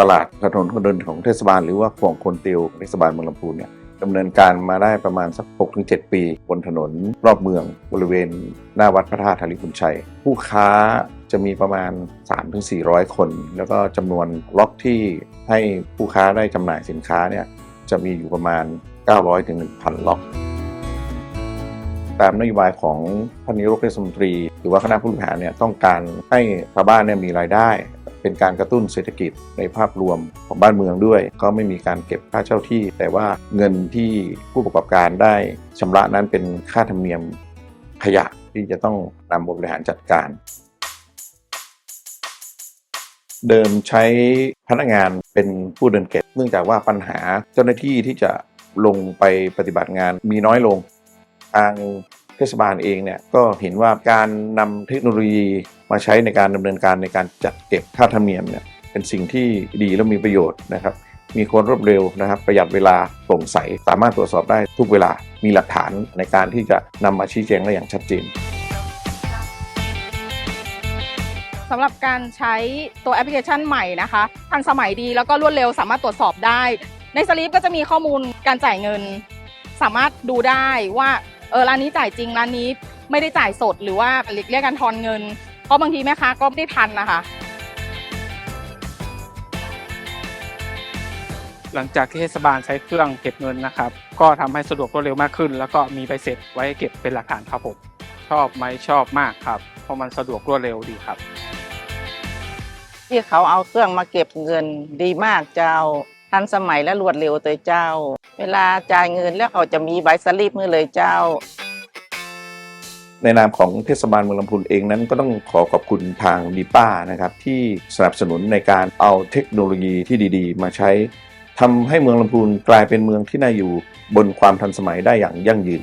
ตลาดถนนคนเดินของเทศบาลหรือว่าของคนติวเทศบาลเมืองลำพูนเนี่ยดำเนินการมาได้ประมาณสัก 6-7 ปี บนถนนรอบเมืองบริเวณ หน้าวัดพระธาตุธาริพุนชัย ผู้ค้าจะมีประมาณ 3-400 คน แล้วก็จำนวนล็อกที่ให้ผู้ค้าได้จำหน่ายสินค้าเนี่ยจะมีอยู่ประมาณ 900-1,000 ล็อกตามนโยบายของท่านนายกเทศมนตรี หรือว่าคณะผู้บริหารเนี่ยต้องการให้ชาวบ้านเนี่ยมีรายได้ เป็นการกระตุ้นเศรษฐกิจในภาพรวมของบ้านเมืองด้วย ก็ไม่มีการเก็บค่าเช่าที่ แต่ว่าเงินที่ผู้ประกอบการได้ชำระนั้นเป็นค่าธรรมเนียมขยะที่จะต้องนำบริหารจัดการ เดิมใช้พนักงานเป็นผู้เดินเก็บ เนื่องจากว่าปัญหาเจ้าหน้าที่ที่จะลงไปปฏิบัติงานมีน้อยลงทางเทศบาลเองเนี่ยก็เห็นว่าการนำเทคโนโลยี มาใช้ในการดำเนินการในการจัดเก็บค่าธรรมเนียมเนี่ยเป็นสิ่งที่ดีและมีประโยชน์นะครับ มีคนรวดเร็วนะครับ ประหยัดเวลาโปร่งใส สามารถตรวจสอบได้ทุกเวลามีหลักฐานในการที่จะนำมาชี้แจงได้อย่างชัดเจนสำหรับการใช้ตัวแอปพลิเคชันใหม่นะคะทันสมัยดีแล้วก็รวดเร็วสามารถตรวจสอบได้ ในสลิปก็จะมีข้อมูลการจ่ายเงิน สามารถดูได้ว่าเออร้านนี้จ่ายจริงร้านนี้ไม่ได้จ่ายสดหรือว่าเรียกกันทอนเงิน เพราะบางทีแม่ค้าก็ไม่ได้ทันนะคะ หลังจากที่เทศบาลใช้เครื่องเก็บเงินนะครับ ก็ทำให้สะดวกรวดเร็วมากขึ้น แล้วก็มีใบเสร็จไว้เก็บเป็นหลักฐานครับผมชอบไหมชอบมากครับ เพราะมันสะดวกรวดเร็วดีครับที่เขาเอาเครื่องมาเก็บเงินดีมากเจ้า ทันสมัยและรวดเร็วตัวเจ้า เวลาจ่ายเงินแล้วเขาจะมีใบสลิปมือเลยเจ้า ในนามของเทศบาลเมืองลำพูนเองนั้นก็ต้องขอขอบคุณทางดีป้านะครับที่สนับสนุนในการเอาเทคโนโลยีที่ดีๆ มาใช้ทำให้เมืองลำพูนกลายเป็นเมืองที่น่าอยู่บนความทันสมัยได้อย่างยั่งยืน